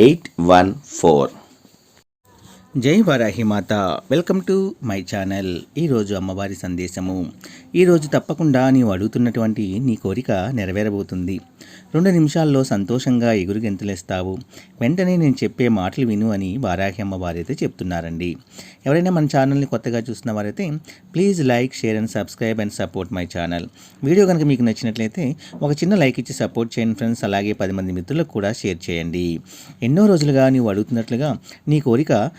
eight one four జై వారాహి మాత. Welcome to my channel. ఈరోజు అమ్మవారి సందేశము. ఈరోజు తప్పకుండా నీవు అడుగుతున్నటువంటి నీ కోరిక నెరవేరబోతుంది. రెండు నిమిషాల్లో సంతోషంగా ఎగురు గెంతులేస్తావు. వెంటనే నేను చెప్పే మాటలు విను అని వారాహి అమ్మవారు అయితే చెప్తున్నారండి. ఎవరైనా మన ఛానల్ని కొత్తగా చూసిన వారైతే please like share and subscribe and support my channel. Video కనుక మీకు నచ్చినట్లయితే ఒక చిన్న లైక్ ఇచ్చి సపోర్ట్ చేయండి ఫ్రెండ్స్. అలాగే పది మంది మిత్రులకు కూడా షేర్ చేయండి. ఎన్నో రోజులుగా నీవు అడుగుతున్నట్లుగా నీ కోరిక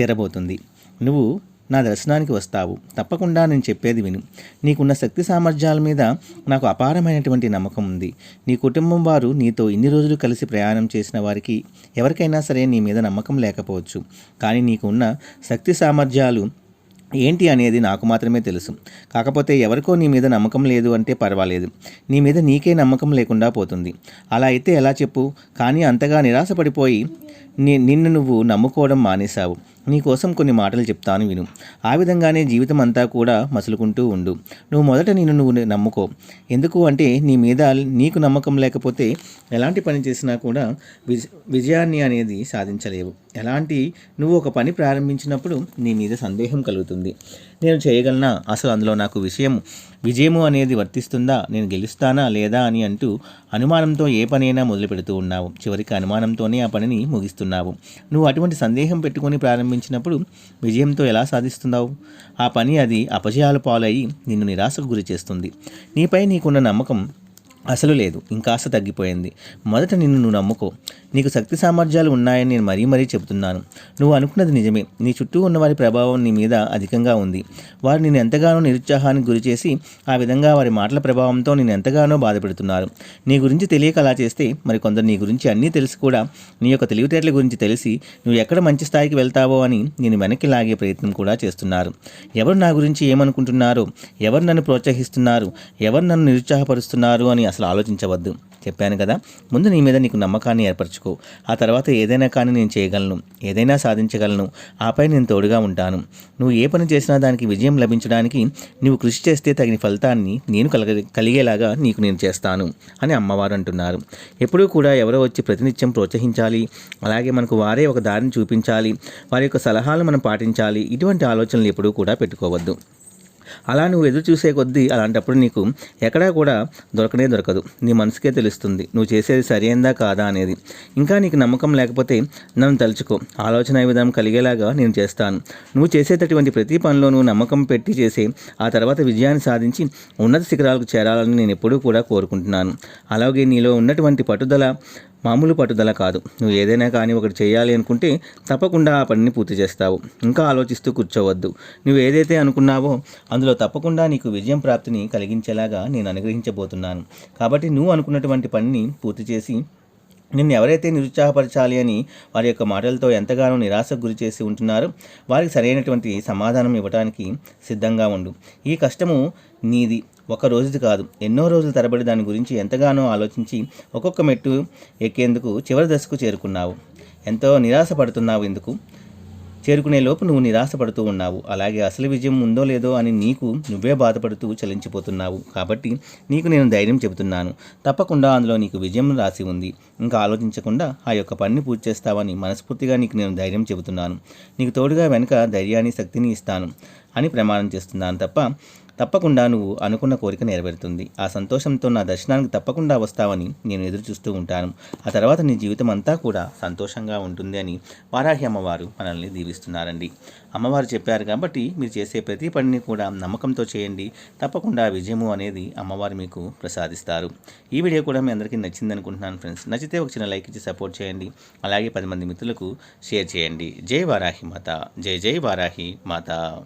తీరబోతుంది. నువ్వు నా దర్శనానికి వస్తావు. తప్పకుండా నేను చెప్పేది విను. నీకున్న శక్తి సామర్థ్యాల మీద నాకు అపారమైనటువంటి నమ్మకం ఉంది. నీ కుటుంబం వారు నీతో ఇన్ని రోజులు కలిసి ప్రయాణం చేసిన వారికి ఎవరికైనా సరే నీ మీద నమ్మకం లేకపోవచ్చు. కానీ నీకున్న శక్తి సామర్థ్యాలు ఏంటి అనేది నాకు మాత్రమే తెలుసు. కాకపోతే ఎవరికో నీ మీద నమ్మకం లేదు అంటే పర్వాలేదు. నీ మీద నీకే నమ్మకం లేకుండా పోతుంది. అలా అయితే ఎలా చెప్పు? కానీ అంతగా నిరాశపడిపోయి నిన్ను నువ్వు నమ్ముకోవడం మానేశావు. నీ కోసం కొన్ని మాటలు చెప్తాను విను. ఆ విధంగానే జీవితం అంతా కూడా మసులుకుంటూ ఉండు. నువ్వు మొదట నేను నువ్వు నమ్ముకో. ఎందుకు అంటే నీ మీద నీకు నమ్మకం లేకపోతే ఎలాంటి పని చేసినా కూడా విజ విజయాన్ని అనేది సాధించలేవు. ఎలాంటి నువ్వు ఒక పని ప్రారంభించినప్పుడు నీ మీద సందేహం కలుగుతుంది. నేను చేయగలనా? అసలు అందులో నాకు విషయం విజయము అనేది వర్తిస్తుందా? నేను గెలుస్తానా లేదా అని అంటూ అనుమానంతో ఏ పనైనా మొదలు పెడుతూ ఉన్నావు. చివరికి అనుమానంతోనే ఆ పనిని ముగిస్తున్నావు. నువ్వు అటువంటి సందేహం పెట్టుకొని ప్రారంభించినప్పుడు విజయంతో ఎలా సాధిస్తున్నావు? ఆ పని అది అపజయాల పాలయ్యి నిన్ను నిరాశకు గురి చేస్తుంది. నీపై నీకున్న నమ్మకం అసలు లేదు ఇంకాస్త తగ్గిపోయింది. మొదట నిన్ను నువ్వు నమ్ముకో. నీకు శక్తి సామర్థ్యాలు ఉన్నాయని నేను మరీ మరీ చెబుతున్నాను. నువ్వు అనుకున్నది నిజమే. నీ చుట్టూ ఉన్న వారి ప్రభావం నీ మీద అధికంగా ఉంది. వారు నేను ఎంతగానో నిరుత్సాహానికి గురి చేసి ఆ విధంగా వారి మాటల ప్రభావంతో నేను ఎంతగానో బాధపెడుతున్నారు. నీ గురించి తెలియక అలా చేస్తే మరి కొందరు నీ గురించి అన్నీ తెలిసి కూడా నీ యొక్క తెలివితేటల గురించి తెలిసి నువ్వు ఎక్కడ మంచి స్థాయికి వెళ్తావో అని నేను వెనక్కి లాగే ప్రయత్నం కూడా చేస్తున్నారు. ఎవరు నా గురించి ఏమనుకుంటున్నారో? ఎవరు నన్ను ప్రోత్సహిస్తున్నారు? ఎవరు నన్ను నిరుత్సాహపరుస్తున్నారు అని అసలు ఆలోచించవద్దు. చెప్పాను కదా. ముందు నీ మీద నీకు నమ్మకాన్ని ఏర్పరచుకో. ఆ తర్వాత ఏదైనా కానీ నేను చేయగలను. ఏదైనా సాధించగలను. ఆపై నేను తోడుగా ఉంటాను. నువ్వు ఏ పని చేసినా దానికి విజయం లభించడానికి నువ్వు కృషి చేస్తే తగిన ఫలితాన్ని నేను కలగ కలిగేలాగా నీకు నేను చేస్తాను అని అమ్మవారు అంటున్నారు. ఎప్పుడూ కూడా ఎవరో వచ్చి ప్రతినిత్యం ప్రోత్సహించాలి. అలాగే మనకు వారే ఒక దారిని చూపించాలి. వారి యొక్క సలహాలు మనం పాటించాలి. ఇటువంటి ఆలోచనలు ఎప్పుడూ కూడా పెట్టుకోవద్దు. అలా నువ్వు ఎదురు చూసే కొద్దీ అలాంటప్పుడు నీకు ఎక్కడా కూడా దొరకనే దొరకదు. నీ మనసుకే తెలుస్తుంది నువ్వు చేసేది సరైందా కాదా అనేది. ఇంకా నీకు నమ్మకం లేకపోతే నన్ను తలుచుకో. ఆలోచన విధానం కలిగేలాగా నేను చేస్తాను. నువ్వు చేసేటటువంటి ప్రతి పనిలోనూ నమ్మకం పెట్టి చేసే ఆ తర్వాత విజయాన్ని సాధించి ఉన్నత శిఖరాలకు చేరాలని నేను ఎప్పుడూ కూడా కోరుకుంటున్నాను. అలాగే నీలో ఉన్నటువంటి పట్టుదల మామూలు పట్టుదల కాదు. నువ్వు ఏదైనా కానీ ఒకటి చేయాలి అనుకుంటే తప్పకుండా ఆ పనిని పూర్తి చేస్తావు. ఇంకా ఆలోచిస్తూ కూర్చోవద్దు. నువ్వు ఏదైతే అనుకున్నావో అందులో తప్పకుండా నీకు విజయం ప్రాప్తిని కలిగించేలాగా నేను అనుగ్రహించబోతున్నాను. కాబట్టి నువ్వు అనుకున్నటువంటి పనిని పూర్తి చేసి నిన్ను ఎవరైతే నిరుత్సాహపరచాలి అని వారి యొక్క మాటలతో ఎంతగానో నిరాశకు గురి చేసి ఉంటున్నారో వారికి సరైనటువంటి సమాధానం ఇవ్వడానికి సిద్ధంగా ఉండు. ఈ కష్టము నీది. ఒక రోజుది కాదు. ఎన్నో రోజుల తరబడి దాని గురించి ఎంతగానో ఆలోచించి ఒక్కొక్క మెట్టు ఎక్కేందుకు చివరి దశకు చేరుకున్నావు. ఎంతో నిరాశ పడుతున్నావు ఎందుకు చేరుకునే లోపు నువ్వు నిరాశపడుతూ ఉన్నావు. అలాగే అసలు విజయం ఉందో లేదో అని నీకు నువ్వే బాధపడుతూ చలించిపోతున్నావు. కాబట్టి నీకు నేను ధైర్యం చెబుతున్నాను. తప్పకుండా అందులో నీకు విజయం రాసి ఉంది. ఇంకా ఆలోచించకుండా ఆ యొక్క పనిని పూర్తి చేస్తావని మనస్ఫూర్తిగా నీకు నేను ధైర్యం చెబుతున్నాను. నీకు తోడుగా వెనుక ధైర్యాన్ని శక్తిని ఇస్తాను. అని ప్రమాణం చేస్తున్నాను తప్ప తప్పకుండా నువ్వు అనుకున్న కోరిక నెరవేరుతుంది. ఆ సంతోషంతో నా దర్శనానికి తప్పకుండా వస్తావని నేను ఎదురు చూస్తూ ఉంటాను. ఆ తర్వాత నీ జీవితం అంతా కూడా సంతోషంగా ఉంటుంది అని వారాహి అమ్మవారు మనల్ని దీవిస్తున్నారండి. అమ్మవారు చెప్పారు కాబట్టి మీరు చేసే ప్రతి పనిని కూడా నమ్మకంతో చేయండి. తప్పకుండా విజయము అనేది అమ్మవారు మీకు ప్రసాదిస్తారు. ఈ వీడియో కూడా మీ అందరికీ నచ్చింది అనుకుంటున్నాను ఫ్రెండ్స్. నచ్చితే ఒక చిన్న లైక్ ఇచ్చి సపోర్ట్ చేయండి. అలాగే పది మంది మిత్రులకు షేర్ చేయండి. జై వారాహి మాత. జై జై వారాహి మాత.